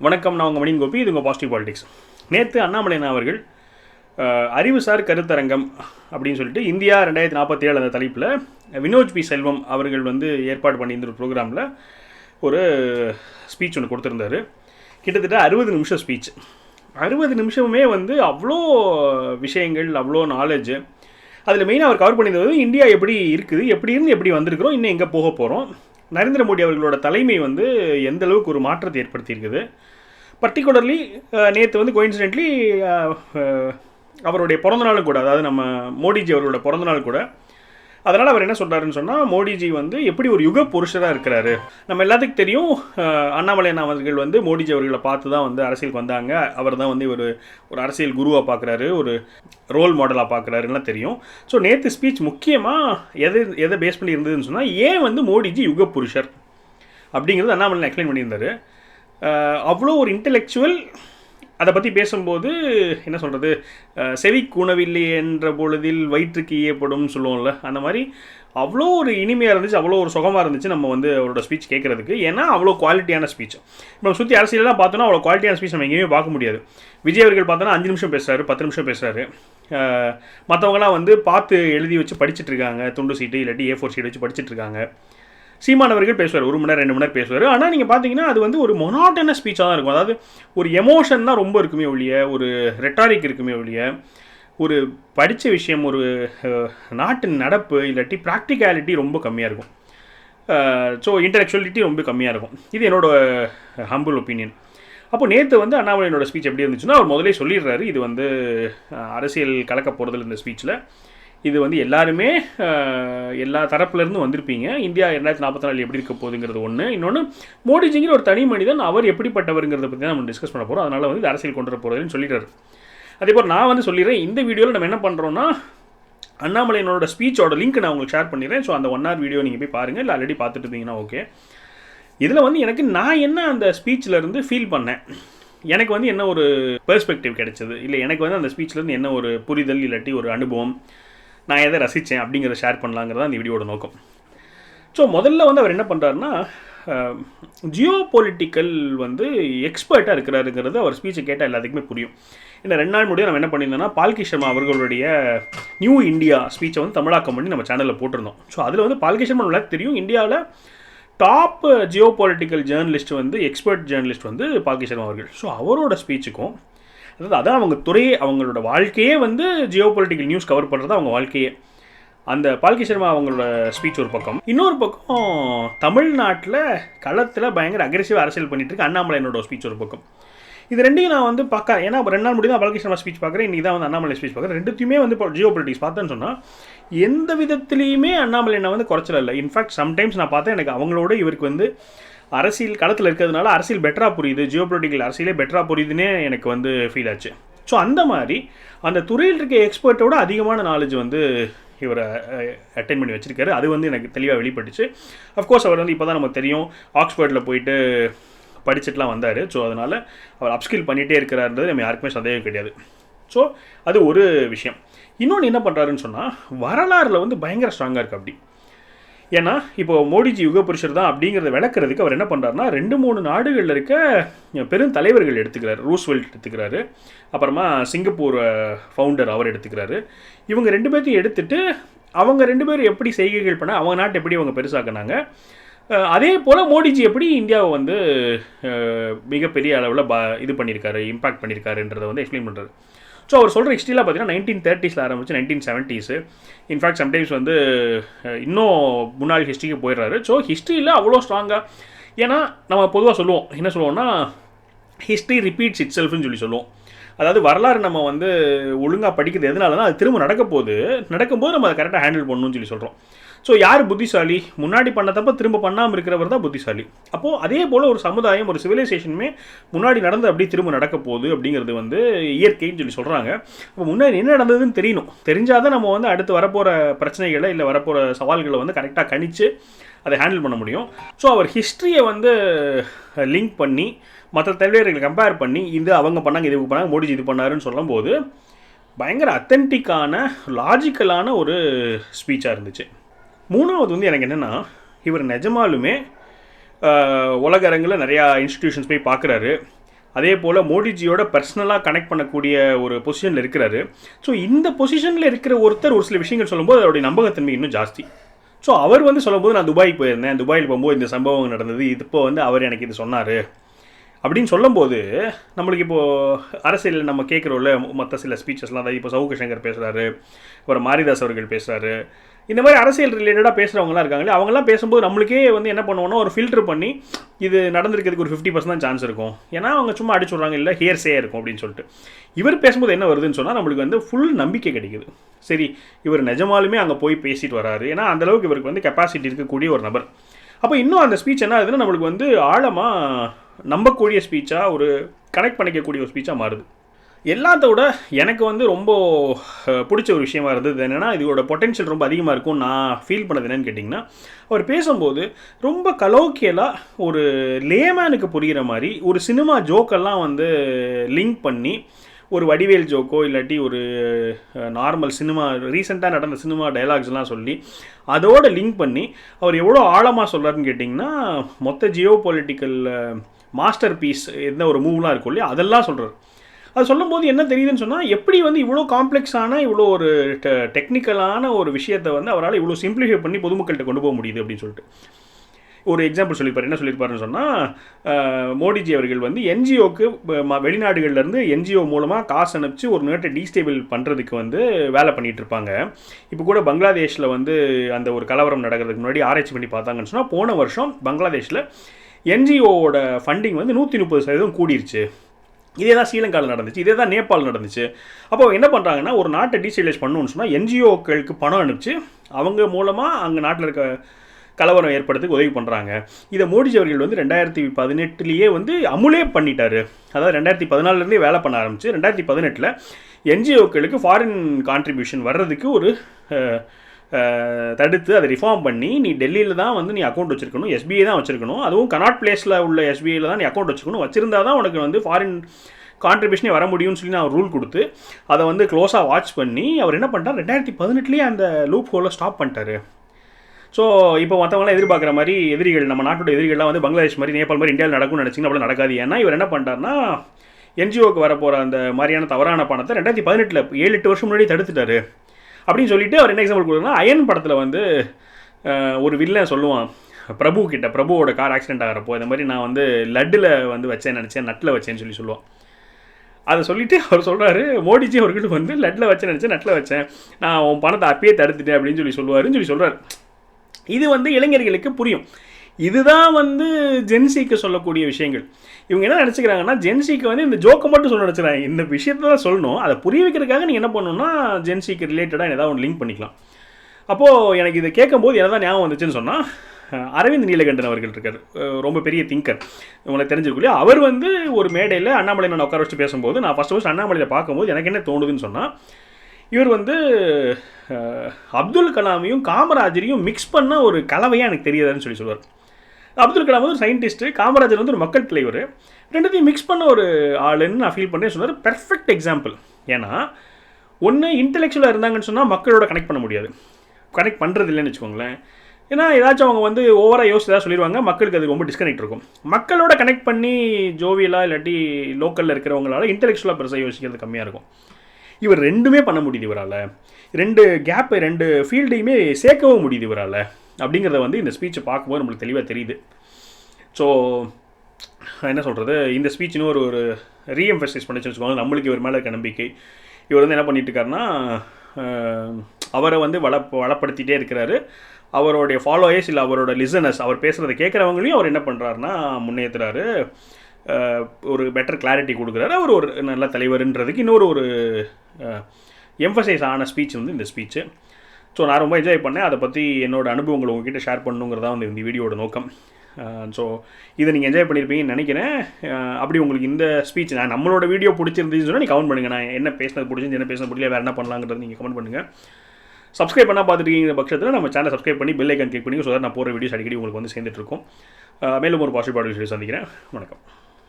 வணக்கம் நான் உங்கள் மணியன் கோபி. இது உங்கள் பாசிட்டிவ் பாலிடிக்ஸ் நேற்று அண்ணாமலையன் அவர்கள் அறிவுசார் கருத்தரங்கம் அப்படின்னு சொல்லிட்டு இந்தியா ரெண்டாயிரத்தி நாற்பத்தி ஏழு அந்த தலைப்பில் வினோஜ் பி. செல்வம் அவர்கள் வந்து ஏற்பாடு பண்ணியிருந்த ஒரு ப்ரோக்ராமில் ஒரு ஸ்பீச் ஒன்று கொடுத்துருந்தாரு. கிட்டத்தட்ட அறுபது நிமிஷம் ஸ்பீச் அறுபது நிமிஷமுமே வந்து அவ்வளோ விஷயங்கள் அவ்வளோ நாலேஜ் அதில் மெயினாக அவர் கவர் பண்ணியிருந்தது இந்தியா எப்படி இருக்குது எப்படி இருந்து எப்படி வந்திருக்கிறோம் இன்னும் எங்கே போக போகிறோம் நரேந்திர மோடி அவர்களோட தலைமை வந்து எந்த அளவுக்கு ஒரு மாற்றத்தை ஏற்படுத்தியிருக்குது? பர்டிகுலர்லி நேற்று வந்து கோயின்சிடென்ட்லி அவருடைய பிறந்தநாளும் கூட அதாவது நம்ம மோடிஜி அவர்களோட பிறந்தநாள் கூட அதனால் அவர் என்ன சொல்கிறாருன்னு சொன்னால் மோடிஜி வந்து எப்படி ஒரு யுக புருஷராக இருக்கிறாரு? நம்ம எல்லாத்துக்கும் தெரியும் அண்ணாமலை அண்ணா அவர்கள் வந்து மோடிஜி அவர்களை பார்த்து தான் வந்து அரசியலுக்கு வந்தாங்க. அவர் தான் வந்து ஒரு ஒரு அரசியல் குருவாக பார்க்குறாரு ஒரு ரோல் மாடலாக பார்க்குறாருலாம் தெரியும். ஸோ நேற்று ஸ்பீச் முக்கியமாக எது எதை பேஸ் பண்ணி இருந்ததுன்னு சொன்னால் ஏன் வந்து மோடிஜி யுக புருஷர்? அப்படிங்கிறது அண்ணாமலை எக்ஸ்பிளைன் பண்ணியிருந்தாரு. அவ்வளோ ஒரு இன்டெலெக்சுவல் அதை பற்றி பேசும்போது என்ன சொல்கிறது செவி கூணவில்லை என்ற பொழுதில் வயிற்றுக்கு ஈயப்படும் சொல்லுவோம்ல அந்த மாதிரி அவ்வளோ ஒரு இனிமையாக இருந்துச்சு அவ்வளோ ஒரு சுகமாக இருந்துச்சு நம்ம வந்து அவரோட ஸ்பீச் கேட்குறதுக்கு ஏன்னா அவ்வளோ குவாலிட்டியான ஸ்பீச் நம்ம சுற்றி அரசியலாம் பார்த்தோன்னா அவ்வளோ குவாலிட்டியான ஸ்பீச் நம்ம எங்கேயுமே பார்க்க முடியாது. விஜய் அவர்கள் பார்த்தோன்னா அஞ்சு நிமிஷம் பேசுகிறாரு பத்து நிமிஷம் பேசுகிறாரு மற்றவங்களாம் வந்து பார்த்து எழுதி வச்சு படிச்சுட்டு இருக்காங்க துண்டு சீட்டு இல்லாட்டி ஏ ஃபோர் சீட் வச்சு படிச்சுட்டு இருக்காங்க. சீமானவர்கள் பேசுவார் ஒரு மணி நேரம் ரெண்டு மணி நேரம் பேசுவார். ஆனால் நீங்கள் பார்த்தீங்கன்னா அது வந்து ஒரு மொனாட்டன ஸ்பீச்சாக தான் இருக்கும். அதாவது ஒரு எமோஷன் தான் ரொம்ப இருக்குமே ஒழிய ஒரு ரெட்டாரிக் இருக்குமே ஒழிய ஒரு படித்த விஷயம் ஒரு நாட்டின் நடப்பு இல்லாட்டி ப்ராக்டிகாலிட்டி ரொம்ப கம்மியாக இருக்கும். ஸோ இன்டலெக்சுவலிட்டி ரொம்ப கம்மியாக இருக்கும். இது என்னோட ஹம்பிள் ஒப்பீனியன் அப்போ நேற்று வந்து அண்ணாமலையோட ஸ்பீச் எப்படி இருந்துச்சுன்னா அவர் முதலே சொல்லிடுறாரு. இது வந்து அரசியல் கலக்க போகிறதுல இந்த ஸ்பீச்சில் இது வந்து எல்லாருமே எல்லா தரப்புலேருந்து வந்திருப்பீங்க. இந்தியா ரெண்டாயிரத்தி நாற்பத்தி நாலு எப்படி இருக்க போகுதுங்கிறது ஒன்று இன்னொன்று மோடிஜிங்கிற ஒரு தனி மனிதன் அவர் எப்படிப்பட்டவருங்கிறத பற்றி தான் நம்ம டிஸ்கஸ் பண்ண போகிறோம் அதனால் வந்து இது அரசியல் கொண்டு வர போகிறதுன்னு சொல்லிடுறாரு அதே போல் நான் வந்து சொல்லிடுறேன் இந்த வீடியோவில் நம்ம என்ன பண்ணுறோன்னா அண்ணாமலையனோட ஸ்பீச்சோட லிங்க் நான் உங்களுக்கு ஷேர் பண்ணிடுறேன். ஸோ அந்த ஒன் ஹவர் வீடியோ நீங்கள் போய் பாருங்கள் இல்லை ஆல்ரெடி பார்த்துட்டு இருந்தீங்கன்னா ஓகே இதில் வந்து எனக்கு நான் என்ன அந்த ஸ்பீச்சிலேருந்து ஃபீல் பண்ணேன்? எனக்கு வந்து என்ன ஒரு பெர்ஸ்பெக்டிவ் கிடைச்சது? இல்லை எனக்கு வந்து அந்த ஸ்பீச்லேருந்து என்ன ஒரு புரிதல் இல்லாட்டி ஒரு அனுபவம்? நான் எதை ரசித்தேன் அப்படிங்கிறத ஷேர் பண்ணலாங்கிறது அந்த வீடியோட நோக்கம். ஸோ முதல்ல வந்து அவர் என்ன பண்ணுறாருன்னா ஜியோ பொலிட்டிக்கல் வந்து எக்ஸ்பர்ட்டாக இருக்கிறாருங்கிறது அவர் ஸ்பீச்சை கேட்டால் எல்லாத்துக்குமே புரியும். இந்த ரெண்டு நாள் முடியும் நம்ம என்ன பண்ணியிருந்தோம்னா பால்கி சர்மா அவர்களுடைய நியூ இந்தியா ஸ்பீச்சை வந்து தமிழாக்கம் பண்ணி நம்ம சேனலில் போட்டிருந்தோம். ஸோ அதில் வந்து பால்கி சர்மா நல்லா தெரியும். இந்தியாவில் டாப் ஜியோ பொலிட்டிக்கல் ஜேர்னலிஸ்ட் வந்து எக்ஸ்பர்ட் ஜேர்னலிஸ்ட் வந்து பால்கி சர்மா அவர்கள். ஸோ அவரோட ஸ்பீச்சுக்கும் அதாவது அதான் அவங்க துறையே அவங்களோட வாழ்க்கையே வந்து ஜியோ பொலிட்டிக்கல் நியூஸ் கவர் பண்ணுறது அவங்க வாழ்க்கையே. அந்த பால்கி சர்மா அவங்களோட ஸ்பீச் ஒரு பக்கம். இன்னொரு பக்கம் தமிழ்நாட்டில் களத்தில் பயங்கர அக்ரெசிவ் அரசியல் பண்ணிட்டு இருக்கு அண்ணாமலையனோட ஸ்பீச் ஒரு பக்கம். இது ரெண்டையும் நான் வந்து பார்க்க ஏன்னா ரெண்டு நாள் முடியும் தான் பால்கி சர்மா ஸ்பீச் பார்க்குறேன் இன்றைக்கி தான் வந்து அண்ணாமலை ஸ்பீச் பார்க்குறேன் ரெண்டுத்தையுமே வந்து இப்போ ஜியோ பொலிட்டிக்ஸ் பார்த்தேன்னு சொன்னால் எந்த விதத்துலேயுமே அண்ணாமலை நான் வந்து குறைச்சல இல்லை. இன்ஃபேக்ட் சம்டைம்ஸ் நான் பார்த்தேன் எனக்கு அவங்களோட இவருக்கு வந்து அரசியல் களத்தில் இருக்கிறதுனால அரசியல் பெட்டராக புரியுது. ஜியோ பொலிட்டிக்கல் அரசியலே பெட்டராக புரியுதுன்னே எனக்கு வந்து ஃபீல் ஆச்சு. ஸோ அந்த மாதிரி அந்த துறையில் இருக்க எக்ஸ்பர்ட்டோட அதிகமான நாலேஜ் வந்து இவரை அட்டன் பண்ணி வச்சுருக்காரு. அது வந்து எனக்கு தெளிவாக வெளிப்பட்டுச்சு. அஃப்கோர்ஸ் அவர் வந்து இப்போ தான் நமக்கு தெரியும். ஆக்ஸ்போர்ட்டில் போயிட்டு படிச்சுட்டுலாம் வந்தார். ஸோ அதனால் அவர் அப்ஸ்கில் பண்ணிகிட்டே இருக்கிறாருன்றது நம்ம யாருக்குமே சந்தேகம் கிடையாது. ஸோ அது ஒரு விஷயம். இன்னொன்று என்ன பண்ணுறாருன்னு சொன்னால் வரலாறில் வந்து பயங்கர ஸ்ட்ராங்காக இருக்குது அப்படி. ஏன்னா இப்போ மோடிஜி யுக புருஷர் தான் அப்படிங்கிறத விளக்குறதுக்கு அவர் என்ன பண்ணுறாருனா ரெண்டு மூணு நாடுகளில் இருக்க பெரும் தலைவர்கள் எடுத்துக்கிறாரு. ரூஸ்வெல்ட் எடுத்துக்கிறாரு. அப்புறமா சிங்கப்பூர் ஃபவுண்டர் அவர் எடுத்துக்கிறாரு. இவங்க ரெண்டு பேர்த்தையும் எடுத்துட்டு அவங்க ரெண்டு பேரும் எப்படி செய்கைகள் பண்ண அவங்க நாட்டை எப்படி அவங்க பெருசாக்குனாங்க அதே போல் மோடிஜி எப்படி இந்தியாவை வந்து மிகப்பெரிய அளவில் ப இது பண்ணியிருக்காரு இம்பாக்ட் பண்ணியிருக்காருன்றதை வந்து எக்ஸ்பிளைன் பண்ணுறாரு ஸோ அவர் சொல்கிற ஹிஸ்ட்ரிலாம் பார்த்தீங்கன்னா நைன்டீன் தேர்ட்டிஸில் ஆரம்பிச்சு நைன்டீன் செவன்ட்டீஸு இன்ஃபேக்ட் சம்டைம்ஸ் வந்து இன்னும் முன்னாள் ஹிஸ்ட்ரிக்கு போயிடுறாரு. ஸோ ஹிஸ்ட்ரியில் அவ்வளோ ஸ்ட்ராங்காக ஏன்னா நம்ம பொதுவாக சொல்லுவோம் என்ன சொல்லுவோம்னா ஹிஸ்ட்ரி ரிப்பீட்ஸ் இட் செல்ஃப்னு சொல்லி சொல்லுவோம். அதாவது வரலாறு நம்ம வந்து ஒழுங்காக படிக்கிறது எதனாலனா அது திரும்ப நடக்க போகுது நடக்கும்போது நம்ம அதை கரெக்டாக ஹேண்டில் பண்ணணும்னு சொல்லி சொல்கிறோம் ஸோ யார் புத்திசாலி? முன்னாடி பண்ண தப்ப திரும்ப பண்ணாமல் இருக்கிறவர் தான் புத்திசாலி. அப்போது அதே போல் ஒரு சமுதாயம் ஒரு சிவிலைசேஷனுமே முன்னாடி நடந்து அப்படியே திரும்ப நடக்க போகுது அப்படிங்கிறது வந்து இயற்கைன்னு சொல்லி சொல்கிறாங்க அப்போ முன்னாடி என்ன நடந்ததுன்னு தெரியணும். தெரிஞ்சால் தான் நம்ம வந்து அடுத்து வரப்போகிற பிரச்சனைகளை இல்லை வரப்போகிற சவால்களை வந்து கரெக்டாக கணிச்சு அதை ஹேண்டில் பண்ண முடியும். ஸோ அவர் ஹிஸ்ட்ரியை வந்து லிங்க் பண்ணி மற்ற தலைவர்களை கம்பேர் பண்ணி இது அவங்க பண்ணாங்க இது பண்ணாங்க மோடிஜி இது பண்ணாருன்னு சொல்லும்போது பயங்கர அத்தன்டிக்கான லாஜிக்கலான ஒரு ஸ்பீச்சாக இருந்துச்சு. மூணாவது வந்து எனக்கு என்னென்னா இவர் நிஜமாலுமே உலக அரங்கில் நிறையா இன்ஸ்டிடியூஷன்ஸ் போய் பார்க்குறாரு அதே போல் மோடிஜியோட பர்சனலாக கனெக்ட் பண்ணக்கூடிய ஒரு பொசிஷனில் இருக்கிறாரு. ஸோ இந்த பொசிஷனில் இருக்கிற ஒருத்தர் ஒரு சில விஷயங்கள் சொல்லும்போது அதோடைய நம்பகத்தன்மை இன்னும் ஜாஸ்தி. ஸோ அவர் வந்து சொல்லும்போது நான் துபாய்க்கு போயிருந்தேன். துபாயில் போகும்போது இந்த சம்பவம் நடந்தது. இது இப்போ வந்து அவர் எனக்கு இது சொன்னார். அப்படின்னு சொல்லும்போது நம்மளுக்கு இப்போது அரசியலில் நம்ம கேட்குறோம்ல மற்ற சில ஸ்பீச்சஸ்லாம் அதாவது இப்போ சவுக்கு சங்கர் பேசுகிறாரு அப்புறம் மாரிதாஸ் அவர்கள் பேசுகிறாரு இந்த மாதிரி அரசியல் ரிலேட்டடாக பேசுகிறவங்களாம் இருக்காங்களே அவங்களாம் பேசும்போது நம்மளுக்கே வந்து என்ன பண்ணுவோம்னா ஒரு ஃபில்டர் பண்ணி இது நடந்திருக்கிறதுக்கு ஒரு ஃபிஃப்டி பர்சன்ட் தான் சான்ஸ் இருக்கும். ஏன்னா அவங்க சும்மா அடிச்சு விட்றாங்க இல்லை ஹியர்ஸே இருக்கும் அப்படின்னு சொல்லிட்டு. இவர் பேசும்போது என்ன வருதுன்னு சொன்னால் நம்மளுக்கு வந்து ஃபுல் நம்பிக்கை கிடைக்குது. சரி இவர் நிஜமாலுமே அங்கே போய் பேசிட்டு வராரு. ஏன்னா அந்தளவுக்கு இவருக்கு வந்து கெப்பாசிட்டி இருக்கக்கூடிய ஒரு நபர். அப்போ இன்னும் அந்த ஸ்பீச் என்ன ஆகுதுன்னா நம்மளுக்கு வந்து ஆழமாக நம்பக்கூடிய ஸ்பீச்சாக ஒரு கனெக்ட் பண்ணிக்கக்கூடிய ஒரு ஸ்பீச்சாக மாறுது. எல்லாத்த விட எனக்கு வந்து ரொம்ப பிடிச்ச ஒரு விஷயமா இருந்தது என்னென்னா இதோட பொட்டென்ஷியல் ரொம்ப அதிகமாக இருக்கும் நான் ஃபீல் பண்ணது என்னன்னு கேட்டிங்கன்னா அவர் பேசும்போது ரொம்ப கலோக்கியலாக ஒரு லேமேனுக்கு புரிகிற மாதிரி ஒரு சினிமா ஜோக்கெல்லாம் வந்து லிங்க் பண்ணி ஒரு வடிவேல் ஜோக்கோ இல்லாட்டி ஒரு நார்மல் சினிமா ரீசெண்டாக நடந்த சினிமா டைலாக்ஸ்லாம் சொல்லி அதோட லிங்க் பண்ணி அவர் எவ்வளோ ஆழமாக சொல்கிறாருன்னு கேட்டிங்கன்னா மொத்த ஜியோ பொலிட்டிக்கல் மாஸ்டர் பீஸ் எந்த ஒரு மூவ்லாம் இருக்கும் இல்லையா அதெல்லாம் சொல்கிறார் அது சொல்லும்போது என்ன தெரியுதுன்னு சொன்னால் எப்படி வந்து இவ்வளோ காம்ப்ளெக்ஸான இவ்வளோ ஒரு டெக்னிக்கலான ஒரு விஷயத்தை வந்து அவரால் இவ்வளோ சிம்பிளிஃபை பண்ணி பொதுமக்கள்கிட்ட கொண்டு போக முடியுது அப்படின்னு சொல்லிட்டு. ஒரு எக்ஸாம்பிள் சொல்லியிருப்பார் என்ன சொல்லியிருப்பாருன்னு சொன்னால் மோடிஜி அவர்கள் வந்து என்ஜிஓக்கு வெளிநாடுகள்லேருந்து என்ஜிஓ மூலமாக காசு அனுப்பிச்சு ஒரு நாட்டை டீஸ்டேபிள் பண்ணுறதுக்கு வந்து வேலை பண்ணிகிட்டு இருப்பாங்க. இப்போ கூட பங்களாதேஷில் வந்து அந்த ஒரு கலவரம் நடக்கிறதுக்கு முன்னாடி ஆராய்ச்சி பண்ணி பார்த்தாங்கன்னு சொன்னால் போன வருஷம் பங்களாதேஷில் என்ஜிஓவோட ஃபண்டிங் வந்து நூற்றி முப்பது சதவீதம் கூடிருச்சு. இதே தான் ஸ்ரீலங்காவில் நடந்துச்சு இதே தான் நேபாள் நடந்துச்சு. அப்போ என்ன பண்ணுறாங்கன்னா ஒரு நாட்டை டீஸ்டபிளைஸ் பண்ணணும்னு சொன்னால் என்ஜிஓக்களுக்கு பணம் அனுப்பிச்சு அவங்க மூலமாக அங்கே நாட்டில் இருக்க கலவரம் ஏற்படுறதுக்கு உதவி பண்ணுறாங்க இதை மோடிஜி அவர்கள் வந்து ரெண்டாயிரத்தி பதினெட்டுலேயே வந்து அமுலே பண்ணிட்டார். அதாவது ரெண்டாயிரத்தி பதினாலுலேருந்தே வேலை பண்ண ஆரம்பிச்சு ரெண்டாயிரத்தி பதினெட்டில் என்ஜிஓக்களுக்கு ஃபாரின் கான்ட்ரிபியூஷன் வர்றதுக்கு ஒரு தடுத்து அதை ரிஃபார்ம் பண்ணி நீ டெல்லியில் தான் வந்து நீ அக்கௌண்ட் வச்சிருக்கணும் எஸ்பிஐ தான் வச்சிருக்கணும். அதுவும் கனாட் பிளேஸில் உள்ள எஸ்பிஐயில் தான் நீ அக்கௌண்ட் வச்சுக்கணும் வச்சிருந்தா தான் உனக்கு வந்து ஃபாரின் கான்ட்ரிபியூஷனே வர முடியும்னு சொல்லி நான் ரூல் கொடுத்து அதை வந்து க்ளோஸாக வாட்ச் பண்ணி அவர் என்ன பண்ணிட்டார்? ரெண்டாயிரத்தி பதினெட்டுலேயே அந்த லூப் ஹோலை ஸ்டாப் பண்ணிட்டாரு. ஸோ இப்போ மற்றவங்களாம் எதிர்பார்க்குற மாதிரி எதிரிகள் நம்ம நாட்டோட எதிரிகள்லாம் வந்து பங்களாதேஷ் மாதிரி நேபாள் மாதிரி இந்தியாவில் நடக்கும்னு நினச்சிங்கன்னா அப்படி நடக்காது. ஏன்னா இவர் என்ன பண்ணிட்டாருன்னா என்ஜிஓக்கு வரப்போகிற அந்த மாதிரியான தவறான பணத்தை ரெண்டாயிரத்தி பதினெட்டில் ஏழு எட்டு வருஷம் முன்னாடி தடுத்துட்டாரு. அப்படின்னு சொல்லிட்டு அவர் என்ன எக்ஸாம்பிள் கொடுக்குறதுனா அயன் படத்தில் வந்து ஒரு வில்லன் சொல்லுவான் பிரபு கிட்ட பிரபுவோட கார் ஆக்சிடென்ட் ஆகிறப்போ இந்த மாதிரி நான் வந்து லட்டில் வந்து வச்சேன் நினச்சேன் நட்டில் வச்சேன்னு சொல்லி சொல்லுவான். அதை சொல்லிவிட்டு அவர் சொல்கிறாரு மோடிஜி அவர்கிட்ட வந்து லட்டில் வச்சேன் நினச்சேன் நட்டில் வச்சேன். நான் உன் பணத்தை அப்பயே தடுத்துட்டேன் அப்படின்னு சொல்லி சொல்லுவாருன்னு சொல்லி சொல்கிறார் இது வந்து இளைஞர்களுக்கு புரியும். இதுதான் வந்து ஜென்சிக்கு சொல்லக்கூடிய விஷயங்கள். இவங்க என்ன நினச்சிக்கிறாங்கன்னா ஜென்சிக்கு வந்து இந்த ஜோக்கை மட்டும் சொல்ல நினச்சிக்கிறாங்க. இந்த விஷயத்தை தான் சொல்லணும். அதை புரிய வைக்கிறதுக்காக நீங்கள் என்ன பண்ணணும்னா ஜென்சிக்கு ரிலேட்டடாக ஏதாவது ஒன்று லிங்க் பண்ணிக்கலாம். அப்போது எனக்கு இதை கேட்கும்போது என்ன தான் ஞாபகம் வந்துச்சுன்னு சொன்னால் அரவிந்த் நீலகண்டன் அவர்கள் இருக்கார். ரொம்ப பெரிய திங்கர் உங்களுக்கு தெரிஞ்சிருக்கும் இல்லையா அவர் வந்து ஒரு மேடையில் அண்ணாமலை நான் உட்கார வச்சு பேசும்போது நான் ஃபஸ்ட் ஃபஸ்ட் அண்ணாமலையில் பார்க்கும்போது எனக்கு என்ன தோணுதுன்னு சொன்னால் இவர் வந்து அப்துல் கலாமையும் காமராஜரையும் மிக்ஸ் பண்ண ஒரு கலவையாக எனக்கு தெரியாதுன்னு சொல்லி சொல்லுவார். அப்துல் கலாம் வந்து ஒரு சயின்டிஸ்ட்டு காமராஜர் வந்து ஒரு மக்கள் தலைவர். ரெண்டுத்தையும் மிக்ஸ் பண்ண ஒரு ஆளுன்னு நான் ஃபீல் பண்ணேன். சொன்னார் பெர்ஃபெக்ட் எக்ஸாம்பிள் ஏன்னா ஒன்று இன்டெலெக்சுவலாக இருந்தாங்கன்னு சொன்னால் மக்களோட கனெக்ட் பண்ண முடியாது. கனெக்ட் பண்ணுறது இல்லைன்னு வச்சுக்கோங்களேன். ஏன்னா ஏதாச்சும் அவங்க வந்து ஓவராக யோசிச்சு ஏதாவது சொல்லிடுவாங்க மக்களுக்கு அது ரொம்ப டிஸ்கனெக்ட் இருக்கும். மக்களோட கனெக்ட் பண்ணி ஜோவியலாக இல்லாட்டி லோக்கலில் இருக்கிறவங்களால இன்டெலெக்சுவலாக பெருசாக யோசிக்கிறது கம்மியாக இருக்கும். இவர் ரெண்டுமே பண்ண முடியுது இவரால். ரெண்டு கேப்பை ரெண்டு ஃபீல்டையுமே சேர்க்கவும் முடியுது இவரால். அப்படிங்கிறத வந்து இந்த ஸ்பீச்சை பார்க்கும்போது நம்மளுக்கு தெளிவாக தெரியுது. ஸோ என்ன சொல்கிறது இந்த ஸ்பீச் இன்னும் ஒரு ஒரு ரீஎம்ஃபசைஸ் பண்ணிச்சு வச்சுக்கோங்க. நம்மளுக்கு இவர் மேலே இருக்க நம்பிக்கை. இவர் வந்து என்ன பண்ணிட்டு இருக்காருன்னா அவரை வந்து வள வளப்படுத்திகிட்டே இருக்கிறாரு. அவருடைய ஃபாலோயர்ஸ் இல்லை அவரோட லிசனர்ஸ் அவர் பேசுகிறத கேட்குறவங்களையும் அவர் என்ன பண்ணுறாருன்னா முன்னேற்றுறாரு ஒரு பெட்டர் கிளாரிட்டி கொடுக்குறாரு. அவர் ஒரு நல்ல தலைவர்ன்றதுக்கு இன்னொரு ஒரு எம்ஃபசைஸ் ஆன ஸ்பீச் வந்து இந்த ஸ்பீச்சு ஸோ நான் ரொம்ப என்ஜாய் பண்ணேன். அதை பற்றி என்னோட அனுபவங்களை உங்ககிட்ட ஷேர் பண்ணுங்கிறதா வந்து இந்த வீடியோட நோக்கம். ஸோ இதை நீங்கள் என்ஜாய் பண்ணியிருப்பீங்கன்னு நினைக்கிறேன். அப்படி உங்களுக்கு இந்த ஸ்பீச் நான் நம்மளோட வீடியோ பிடிச்சிருந்துச்சுன்னு சொன்னால் நீ கமெண்ட் பண்ணுங்கள் நான் என்ன பேசினது பிடிச்சிருந்து என்ன பேசினது பிடிக்கல வேறு என்ன பண்ணலாங்கிறது நீங்கள் கமெண்ட் பண்ணுங்கள் சப்ஸ்கிரைப் பண்ணால் பார்த்துருக்கீங்க பட்சத்தில் நம்ம சேனல் சப்ஸ்கிரைப் பண்ணி பெல் ஐக்கன் கிளிக் பண்ணி ஸோ நான் போகிற வீடியோஸ் அடிக்கடி உங்களுக்கு வந்து சேர்ந்துட்டு இருக்கும். மேலும் ஒரு பாசிட்டிவ் வீடியோ சந்திக்கிறேன். வணக்கம்.